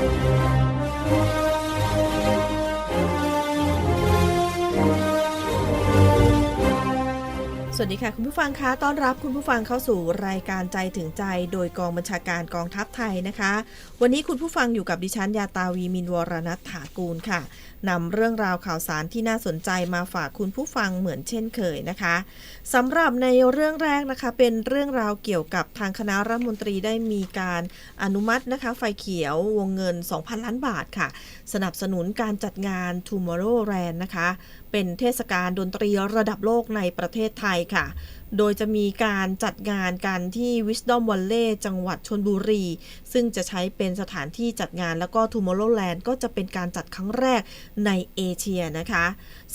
ส วัสดีค่ะคุณผู้ฟังคะต้อนรับคุณผู้ฟังเข้าสู่รายการใจถึงใจ โดยกองบัญชาการกองทัพไทยนะคะ วันนี้คุณผู้ฟังอยู่กับดิฉันยาตาวีมินวรณัฐถากูลค่ะนำเรื่องราวข่าวสารที่น่าสนใจมาฝากคุณผู้ฟังเหมือนเช่นเคยนะคะสำหรับในเรื่องแรกนะคะ เป็นเรื่องราวเกี่ยวกับทางคณะรัฐมนตรีได้มีการอนุมัตินะคะ ไฟเขียววงเงิน 2,000 ล้านบาทค่ะ สนับสนุนการจัดงาน Tomorrowland นะคะ เป็นเทศกาลดนตรีระดับโลกในประเทศไทยค่ะ โดยจะมีการจัดงานกันที่ Wisdom Valley จังหวัดชนบุรี ซึ่งจะใช้เป็นสถานที่จัดงานแล้วก็ Tomorrowland ก็จะเป็นการจัดครั้งแรกในเอเชียนะคะ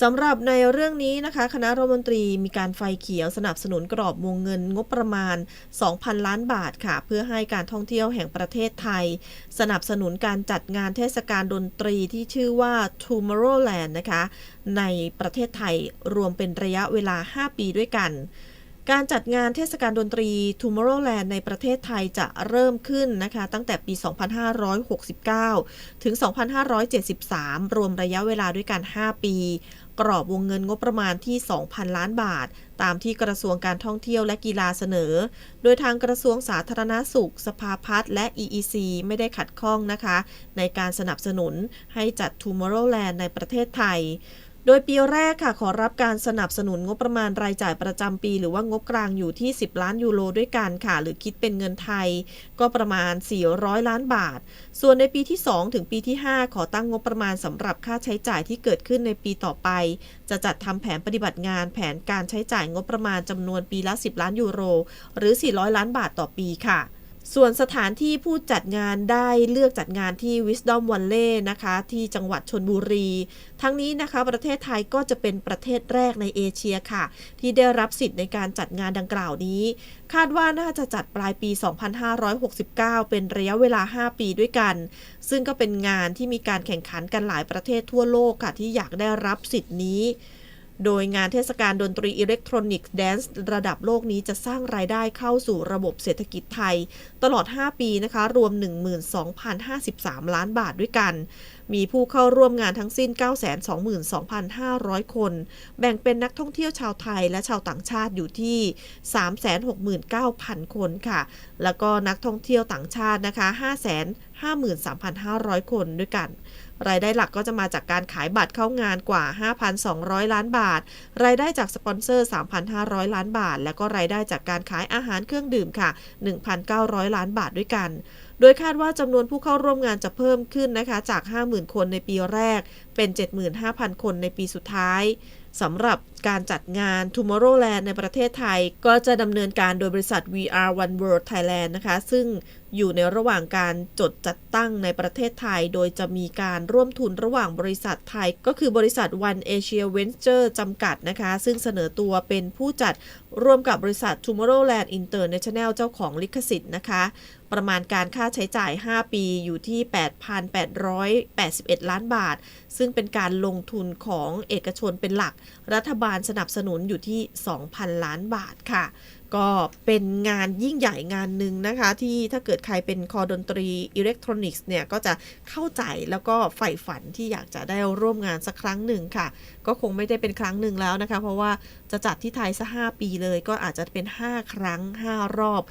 สำหรับในเรื่องนี้นะคะ คณะรัฐมนตรีมีการไฟเขียวสนับสนุนกรอบวงเงินงบประมาณ 2,000 ล้านบาทค่ะ เพื่อให้การท่องเที่ยวแห่งประเทศไทย สนับสนุนการจัดงานเทศกาลดนตรีที่ชื่อว่า Tomorrowland นะคะ ในประเทศไทยรวมเป็นระยะเวลา 5 ปีด้วยกัน การจัดงานเทศกาลดนตรี Tomorrowland ในประเทศไทยจะเริ่มขึ้นนะคะ ตั้งแต่ปี 2569 ถึง 2573 รวมระยะเวลาด้วยกัน 5 ปี กรอบวงเงินงบประมาณที่ 2,000 ล้านบาท ตามที่กระทรวงการท่องเที่ยวและกีฬาเสนอ โดยทางกระทรวงสาธารณาสุข สภาพัฒน์และ EEC ไม่ได้ขัดข้องนะคะ ในการสนับสนุนให้จัด Tomorrowland ในประเทศไทย โดยปีแรกค่ะขอรับการสนับสนุนงบประมาณรายจ่ายประจำปี หรือว่างบกลางอยู่ที่ 10 ล้านยูโรด้วยกันค่ะ หรือคิดเป็นเงินไทย ก็ประมาณ 400 ล้านบาท ส่วนในปีที่ 2 ถึงปีที่ 5 ขอตั้งงบประมาณสำหรับค่าใช้จ่ายที่เกิดขึ้นในปีต่อไป จะจัดทำแผนปฏิบัติงานแผนการใช้จ่ายงบประมาณจำนวนปีละ 10 ล้านยูโร หรือ 400 ล้านบาทต่อปีค่ะ ส่วนสถานที่ผู้จัดงานได้เลือกจัดงานที่ Wisdom Valley นะคะ ที่จังหวัดชนบุรี ทั้งนี้นะคะประเทศไทยก็จะเป็นประเทศแรกในเอเชียค่ะ ที่ได้รับสิทธิ์ในการจัดงานดังกล่าวนี้ คาดว่าน่าจะจัดปลายปี 2569 เป็นระยะเวลา 5 ปีด้วยกัน ซึ่งก็เป็นงานที่มีการแข่งขันกันหลายประเทศทั่วโลกค่ะที่อยากได้รับสิทธิ์นี้ โดยงานเทศกาลดนตรีอิเล็กทรอนิกส์แดนซ์ระดับโลกนี้จะสร้างรายได้เข้าสู่ระบบเศรษฐกิจไทย ตลอด 5 ปีนะคะ รวม 12,053 ล้านบาทด้วยกัน มีผู้เข้าร่วมงานทั้งสิ้น 922,500 คน แบ่งเป็นนักท่องเที่ยวชาวไทยและชาวต่างชาติอยู่ที่ 369,000 คนค่ะ แล้วก็นักท่องเที่ยวต่างชาตินะคะ 553,500 คนด้วยกัน รายได้หลักก็จะมาจากการขายบัตรเข้างานกว่า 5,200 ล้านบาท รายได้จากสปอนเซอร์ 3,500 ล้านบาท แล้วก็รายได้จากการขายอาหารเครื่องดื่มค่ะ 1,900 ล้านบาทด้วยกัน โดยคาดว่าจำนวนผู้เข้าร่วมงานจะเพิ่มขึ้นนะคะจาก 50,000 คนในปีแรก เป็น 75,000 คนในปีสุดท้ายสำหรับ การจัดงาน Tomorrowland ในประเทศไทย ก็จะดำเนินการโดยบริษัท VR One World Thailand นะคะ ซึ่งอยู่ในระหว่างการจดจัดตั้งในประเทศไทย โดยจะมีการร่วมทุนระหว่างบริษัทไทย ก็คือบริษัท One Asia Venture จำกัดนะคะ ซึ่งเสนอตัวเป็นผู้จัดร่วมกับบริษัท Tomorrowland International เจ้าของลิขสิทธิ์นะคะประมาณการค่าใช้จ่าย 5 ปีอยู่ที่ 8,881 ล้านบาท ซึ่งเป็นการลงทุนของเอกชนเป็นหลัก รัฐบาลสนับสนุนอยู่ที่ 2,000 ล้านบาทค่ะ ก็เป็นงานยิ่งใหญ่งานหนึ่งนะคะ ที่ถ้าเกิดใครเป็นคอดนตรีอิเล็กทรอนิกส์เนี่ย ก็จะเข้าใจแล้วก็ใฝ่ฝันที่อยากจะได้ร่วมงานสักครั้งหนึ่งค่ะ ก็คงไม่ได้เป็นครั้งหนึ่งแล้วนะคะ เพราะว่าจะจัดที่ไทยสัก5ปีเลย ก็อาจจะเป็น 5 ครั้ง 5 รอบ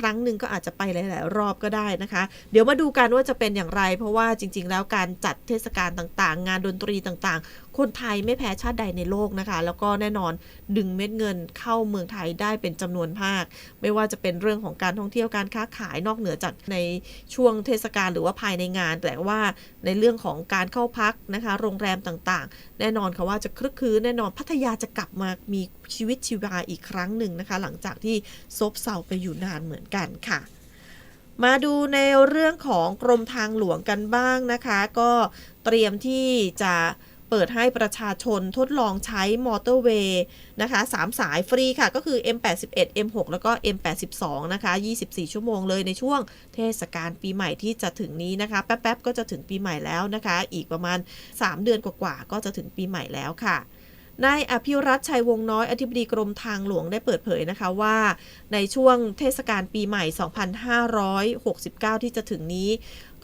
ครั้งหนึ่งก็อาจจะไปหลาย ๆ รอบก็ได้นะคะ เดี๋ยวมาดูกันว่าจะเป็นอย่างไร เพราะว่าจริง ๆ แล้วการจัดเทศกาลต่าง ๆ งานดนตรีต่างๆ คนไทยไม่แพ้ชาติใดในโลกนะคะ แล้วก็แน่นอนดึงเม็ดเงินเข้าเมืองไทยได้เป็นจำนวนมาก ไม่ว่าจะเป็นเรื่องของการท่องเที่ยวการค้าขายนอกเหนือจากในช่วงเทศกาลหรือว่าภายในงาน แต่ว่าในเรื่องของการเข้าพักนะคะ โรงแรมต่างๆ แน่นอนค่ะว่าจะคลึกคืนแน่นอนพัทยาจะกลับมามีชีวิตชีวาอีกครั้งหนึ่งนะคะ หลังจากที่ซบเซาไปอยู่นานเหมือนกันค่ะมาดูในเรื่องของกรมทางหลวงกันบ้างนะคะ ก็เตรียมที่จะ เปิดให้ประชาชนทดลองใช้มอเตอร์เวย์นะคะ3สายฟรีค่ะ ก็คือ M81 M6 แล้วก็ M82 นะคะ 24 ชั่วโมงเลยในช่วงเทศกาลปีใหม่ที่จะถึงนี้นะคะ แป๊บๆ ก็จะถึงปีใหม่แล้วนะคะ อีกประมาณ 3 เดือนกว่าๆ ก็จะถึงปีใหม่แล้วค่ะนายอภิรัตชัยวงศ์น้อยอธิบดีกรมทางหลวงได้เปิดเผยนะคะว่า ในช่วงเทศกาลปีใหม่ 2569 ที่จะถึงนี้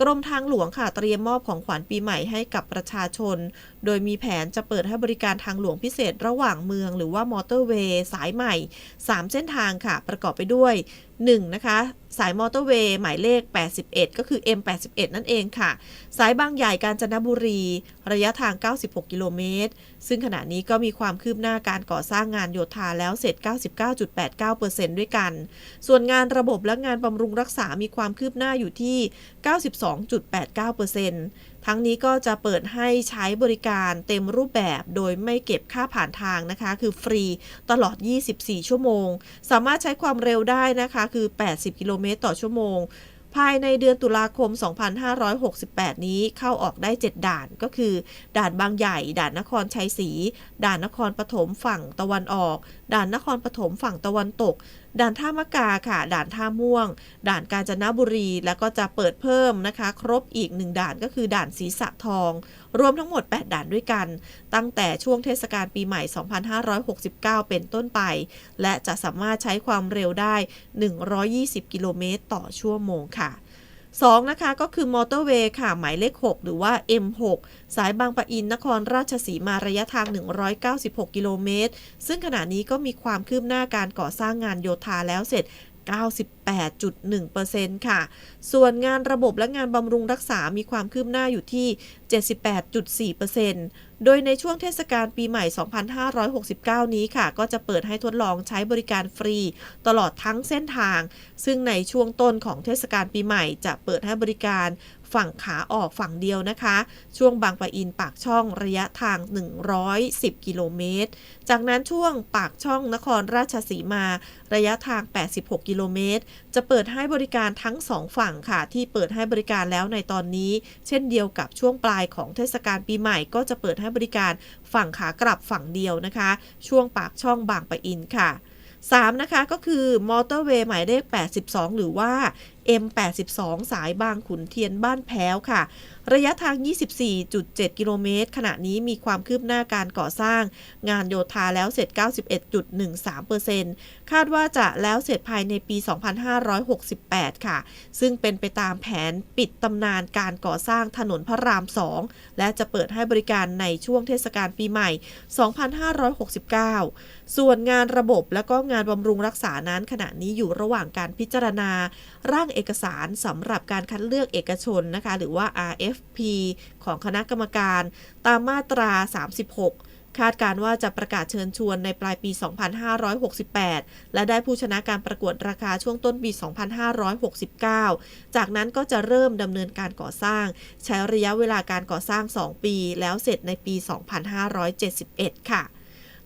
กรมทางหลวงค่ะเตรียมมอบของขวัญปีใหม่ให้กับประชาชน โดยมีแผนจะเปิดให้บริการทางหลวงพิเศษระหว่างเมือง หรือว่ามอเตอร์เวย์สายใหม่ 3 เส้นทางค่ะ ประกอบไปด้วย 1. นะคะ สายมอเตอร์เวย์หมายเลข 81 ก็คือ M81 นั่นเองค่ะ สายบางใหญ่กาญจนบุรี ระยะทาง 96 กิโลเมตร ซึ่งขณะนี้ก็มีความคืบหน้าการก่อสร้างงานโยธาแล้วเสร็จ 99.89%ด้วยกัน ส่วนงานระบบและงานบำรุงรักษามีความคืบหน้าอยู่ที่2.89%ทั้งนี้ก็จะเปิดให้ใช้บริการเต็มรูปแบบโดยไม่เก็บค่าผ่านทางนะคะ คือฟรีตลอด 24 ชั่วโมง สามารถใช้ความเร็วได้นะคะคือ 80 กิโลเมตรต่อชั่วโมงภายในเดือนตุลาคม 2568 นี้เข้าออกได้ 7 ด่านก็คือ ด่านบางใหญ่ ด่านนครชัยศรี ด่านนครปฐมฝั่งตะวันออก ด่านนครปฐมฝั่งตะวันตกด่านท่ามะกาค่ะ ด่านท่าม่วง ด่านกาญจนบุรี แล้วก็จะเปิดเพิ่มนะคะ ครบอีก 1 ด่านก็คือด่านศรีสะทอง รวมทั้งหมด 8 ด่านด้วยกัน ตั้งแต่ช่วงเทศกาลปีใหม่ 2569 เป็นต้นไป และจะสามารถใช้ความเร็วได้ 120 กิโลเมตรต่อชั่วโมงค่ะ 2นะคะก็คือมอเตอร์เวย์ค่ะ หมายเลข 6 หรือว่า M6 สายบางปะอินนครราชสีมาระยะทาง 196 กิโลเมตร ซึ่งขณะนี้ก็มีความคืบหน้าการก่อสร้างงานโยธาแล้วเสร็จ98.1%ค่ะ ส่วนงานระบบและงานบำรุงรักษามีความคืบหน้าอยู่ที่ 78.4%โดยในช่วงเทศกาลปีใหม่ 2569 นี้ค่ะ ก็จะเปิดให้ทดลองใช้บริการฟรี ตลอดทั้งเส้นทาง ซึ่งในช่วงต้นของเทศกาลปีใหม่จะเปิดให้บริการฝั่งขาออกฝั่งเดียวนะคะ ช่วงบางปะอินปากช่องระยะทาง 110 กิโลเมตร จากนั้นช่วงปากช่องนครราชสีมา ระยะทาง 86 กิโลเมตร จะเปิดให้บริการทั้งสองฝั่งค่ะ ที่เปิดให้บริการแล้วในตอนนี้ เช่นเดียวกับช่วงปลายายของเทศกาลปีใหม่ก็จะเปิดให้บริการฝั่งขากลับฝั่งเดียวนะคะ ช่วงปากช่องบางปะอินค่ะ 3 นะคะก็คือมอเตอร์เวย์หมายเลข 82 หรือว่า M82 สายบางขุนเทียนบ้านแพ้วค่ะ ระยะทาง 24.7 กิโลเมตร ขณะนี้มีความคืบหน้าการก่อสร้าง งานโยธาแล้วเสร็จ 91.13%คาดว่าจะแล้วเสร็จภายในปี 2568 ค่ะ ซึ่งเป็นไปตามแผนปิดตำนานการก่อสร้างถนนพระราม 2 และจะเปิดให้บริการในช่วงเทศกาลปีใหม่ 2569 ส่วนงานระบบและก็งานบำรุงรักษานั้นขณะนี้อยู่ระหว่างการพิจารณา ร่างเอกสารสำหรับการคัดเลือกเอกชนนะคะ หรือว่า RFP ของคณะกรรมการ ตามมาตรา 36คาดการว่าจะประกาศเชิญชวนในปลายปี 2568 และได้ผู้ชนะการประกวดราคาช่วงต้นปี 2569 จากนั้นก็จะเริ่มดำเนินการก่อสร้าง ใช้ระยะเวลาการก่อสร้าง 2 ปี แล้วเสร็จในปี 2571 ค่ะ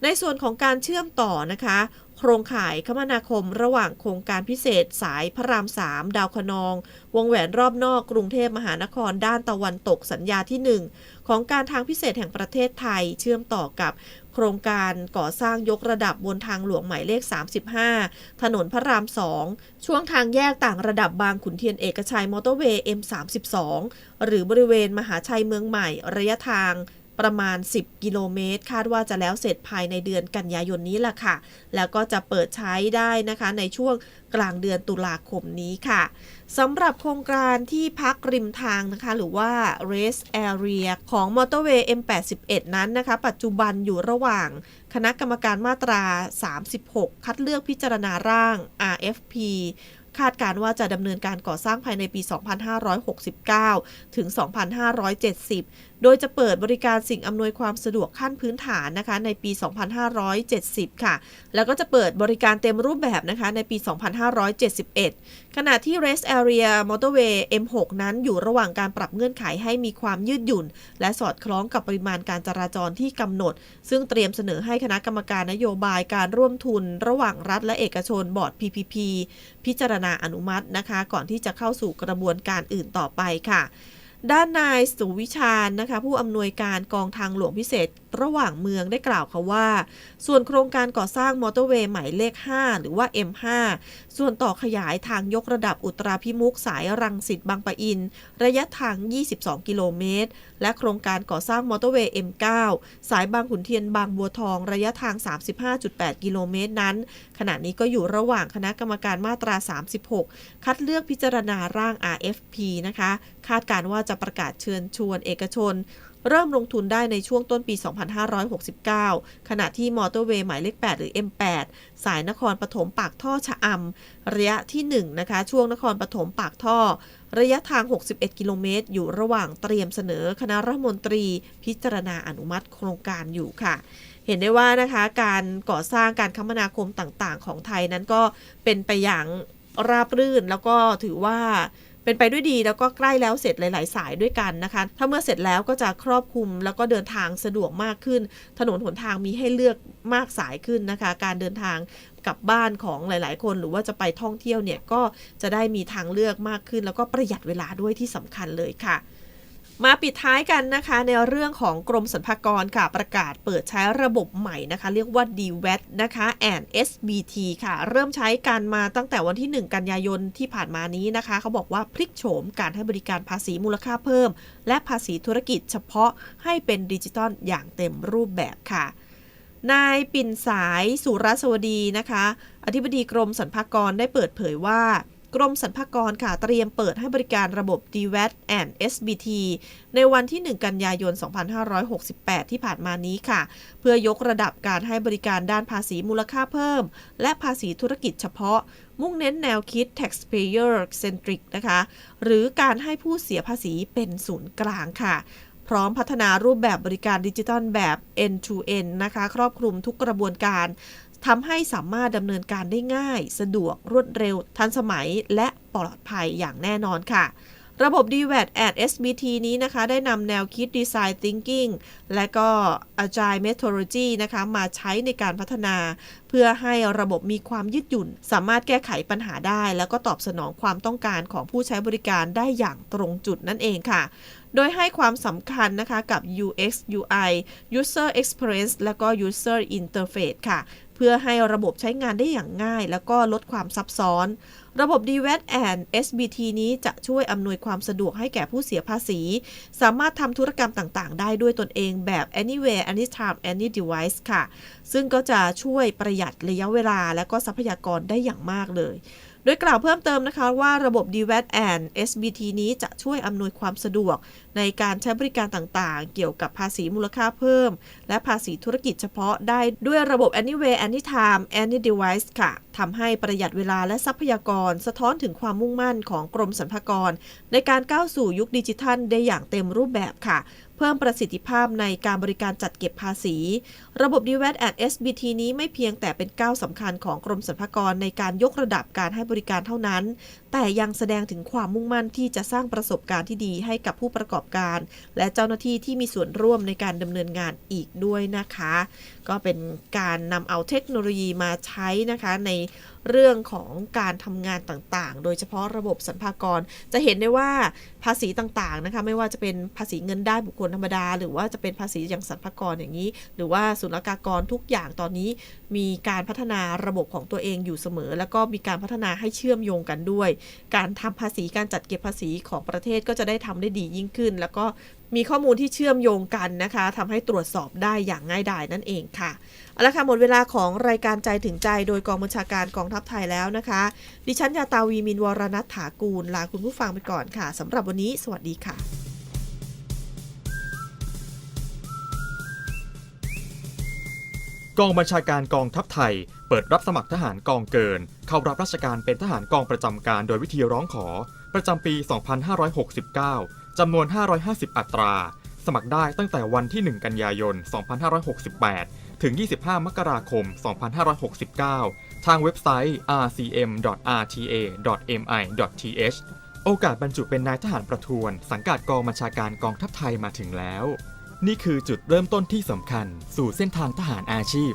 ในส่วนของการเชื่อมต่อนะคะ โครงข่ายคมนาคมระหว่างโครงการพิเศษสายพระราม 3 ดาวคะนอง วงแหวนรอบนอกกรุงเทพมหานครด้านตะวันตกสัญญาที่ 1 ของการทางพิเศษแห่งประเทศไทยเชื่อมต่อกับโครงการก่อสร้างยกระดับบนทางหลวงหมายเลข 35 ถนนพระราม 2 ช่วงทางแยกต่างระดับบางขุนเทียนเอกชัยมอเตอร์เวย์ M32 หรือบริเวณมหาชัยเมืองใหม่ระยะทาง ประมาณ 10 กิโลเมตร คาดว่าจะแล้วเสร็จภายในเดือนกันยายนนี้แหละค่ะ แล้วก็จะเปิดใช้ได้นะคะในช่วงกลางเดือนตุลาคมนี้ค่ะสำหรับโครงการที่พักริมทางนะคะ หรือว่า rest area ของมอเตอร์เวย์ M81 นั้นนะคะ ปัจจุบันอยู่ระหว่างคณะกรรมการมาตรา 36 คัดเลือกพิจารณาร่าง RFP คาดการว่าจะดำเนินการก่อสร้างภายในปี 2569 ถึง 2570โดยจะเปิดบริการสิ่งอำนวยความสะดวกขั้นพื้นฐานนะคะในปี 2570 ค่ะ แล้วก็จะเปิดบริการเต็มรูปแบบนะคะในปี 2571 ขณะที่ rest area motorway M6 นั้นอยู่ระหว่างการปรับเงื่อนไขให้มีความยืดหยุ่น และสอดคล้องกับปริมาณการจราจรที่กำหนด ซึ่งเตรียมเสนอให้คณะกรรมการนโยบายการร่วมทุน ระหว่างรัฐและเอกชนบอร์ด PPP พิจารณาอนุมัตินะคะ ก่อนที่จะเข้าสู่กระบวนการอื่นต่อไปค่ะ ด้านนายสุวิชาญนะคะ ผู้อำนวยการกองทางหลวงพิเศษ ระหว่างเมืองได้กล่าวค่ะว่า ส่วนโครงการก่อสร้างมอเตอร์เวย์หมายเลข 5 หรือว่า M5 ส่วนต่อขยายทางยกระดับอุตราพิมุขสายรังสิตบางปะอิน ระยะทาง 22 กิโลเมตร และโครงการก่อสร้างมอเตอร์เวย์ M9 สายบางขุนเทียนบางบัวทองระยะทาง 35.8 กิโลเมตรนั้น ขณะนี้ก็อยู่ระหว่างคณะกรรมการมาตรา 36 คัดเลือกพิจารณาร่าง RFP นะคะ คาดการณ์ว่าจะประกาศเชิญชวนเอกชน เริ่มลงทุนได้ในช่วงต้นปี 2569 ขณะที่มอเตอร์เวย์หมายเลข 8 หรือ M8 สายนครปฐมปากท่อชะอำระยะที่ 1 นะคะ ช่วงนครปฐมปากท่อ ระยะทาง 61 กิโลเมตร อยู่ระหว่างเตรียมเสนอคณะรัฐมนตรี พิจารณาอนุมัติโครงการอยู่ค่ะเห็นได้ว่านะคะการก่อสร้างการคมนาคมต่างๆ ของไทยนั้นก็เป็นไปอย่างราบรื่นแล้วก็ถือว่า เป็นไปด้วยดีแล้วก็ใกล้แล้วเสร็จหลาย ๆ สายด้วยกันนะคะ ถ้าเมื่อเสร็จแล้วก็จะครอบคลุมแล้วก็เดินทางสะดวกมากขึ้น ถนนหนทางมีให้เลือกมากสายขึ้นนะคะ การเดินทางกลับบ้านของหลาย ๆ คน หรือว่าจะไปท่องเที่ยวเนี่ยก็จะได้มีทางเลือกมากขึ้น แล้วก็ประหยัดเวลาด้วยที่สำคัญเลยค่ะ มาปิดท้ายกันนะคะในเรื่องของกรมสรรพากรค่ะประกาศเปิดใช้ระบบใหม่นะคะ เรียกว่า DWAT นะคะ and SBT ค่ะ เริ่มใช้การมาตั้งแต่วันที่ 1 กันยายนที่ผ่านมานี้นะคะ เขาบอกว่าพลิกโฉมการให้บริการภาษีมูลค่าเพิ่ม และภาษีธุรกิจเฉพาะให้เป็นดิจิตอลอย่างเต็มรูปแบบค่ะนายปิ่นสายสุรสวดีนะคะ อธิบดีกรมสรรพากรได้เปิดเผยว่า กรมสรรพากรค่ะเตรียมเปิดให้บริการระบบ DWAT and SBT ในวันที่ 1 กันยายน 2568 ที่ผ่านมานี้ค่ะ เพื่อยกระดับการให้บริการด้านภาษีมูลค่าเพิ่ม และภาษีธุรกิจเฉพาะ มุ่งเน้นแนวคิด taxpayer centric นะคะ หรือการให้ผู้เสียภาษีเป็นศูนย์กลางค่ะพร้อมพัฒนารูปแบบบริการดิจิทัลแบบ end to end นะคะ ครอบคลุมทุกกระบวนการ ทำให้สามารถดำเนินการได้ง่าย สะดวกรวดเร็ว ทันสมัย และปลอดภัยอย่างแน่นอนค่ะระบบ DWAT and SBT นี้นะคะ ได้นำแนวคิด Design Thinking และก็ Agile Methodology นะคะ มาใช้ในการพัฒนา เพื่อให้ระบบมีความยืดหยุ่น สามารถแก้ไขปัญหาได้ แล้วก็ตอบสนองความต้องการของผู้ใช้บริการได้อย่างตรงจุดนั่นเองค่ะ โดยให้ความสำคัญนะคะกับ UX UI User Experience และก็ User Interface ค่ะ เพื่อให้ระบบใช้งานได้อย่างง่าย แล้วก็ลดความซับซ้อน ระบบ DWAT and SBT นี้จะช่วยอำนวยความสะดวกให้แก่ผู้เสียภาษี สามารถทำธุรกรรมต่างๆ ได้ด้วยตนเองแบบ anywhere anytime any device ค่ะ ซึ่งก็จะช่วยประหยัดระยะเวลาและก็ทรัพยากรได้อย่างมากเลย โดยกล่าวเพิ่มเติมนะคะว่าระบบ DWAT and SBT นี้จะช่วยอำนวยความสะดวก ในการใช้บริการต่างๆ เกี่ยวกับภาษีมูลค่าเพิ่ม และภาษีธุรกิจเฉพาะได้ด้วยระบบ Anywhere Anytime Any Device ค่ะทำให้ประหยัดเวลาและทรัพยากร สะท้อนถึงความมุ่งมั่นของกรมสรรพากร ในการก้าวสู่ยุคดิจิทัลได้อย่างเต็มรูปแบบค่ะ เพิ่มประสิทธิภาพในการบริการจัดเก็บภาษี ระบบ DWAT and SBT นี้ไม่เพียงแต่เป็นก้าวสำคัญของกรมสรรพากรในการยกระดับการให้บริการเท่านั้น แต่ยังแสดงถึงความมุ่งมั่นที่จะสร้างประสบการณ์ที่ดีให้กับผู้ประกอบการ และเจ้าหน้าที่ที่มีส่วนร่วมในการดำเนินงานอีกด้วยนะคะ ก็เป็นการนำเอาเทคโนโลยีมาใช้นะคะในเรื่องของการทำงานต่างๆ โดยเฉพาะระบบสรรพากร จะเห็นได้ว่าภาษีต่างๆนะคะไม่ว่าจะเป็นภาษีเงินได้บุคคลธรรมดา หรือว่าจะเป็นภาษีอย่างสรรพากรอย่างนี้ หรือว่าศุลกากรทุกอย่างตอนนี้ มีการพัฒนาระบบของตัวเองอยู่เสมอ แล้วก็มีการพัฒนาให้เชื่อมโยงกันด้วย การทำภาษีการจัดเก็บภาษีของประเทศก็จะได้ทำได้ดียิ่งขึ้น แล้วก็มีข้อมูลที่เชื่อมโยงกันนะคะทำให้ตรวจสอบได้อย่างง่ายดายนั่นเองค่ะเอาละค่ะหมดเวลาของรายการใจถึงใจโดยกองบัญชาการกองทัพไทยแล้วนะคะ ดิฉันยาตาวีมินวรณัฐถากูลลาคุณผู้ฟังไปก่อนค่ะสำหรับวันนี้ สวัสดีค่ะ กองบัญชาการกองทัพไทย เปิดรับสมัครทหารกองเกิน เข้ารับราชการเป็นทหารกองประจำการโดยวิธีร้องขอ ประจำปี 2569 จำนวน 550 อัตรา สมัครได้ตั้งแต่วันที่ 1 กันยายน 2568 ถึง 25 มกราคม 2569 ทางเว็บไซต์ rcm.rta.mi.th โอกาสบรรจุเป็นนายทหารประทวน สังกัดกองบัญชาการกองทัพไทยมาถึงแล้ว นี่คือจุดเริ่มต้นที่สำคัญ สู่เส้นทางทหารอาชีพ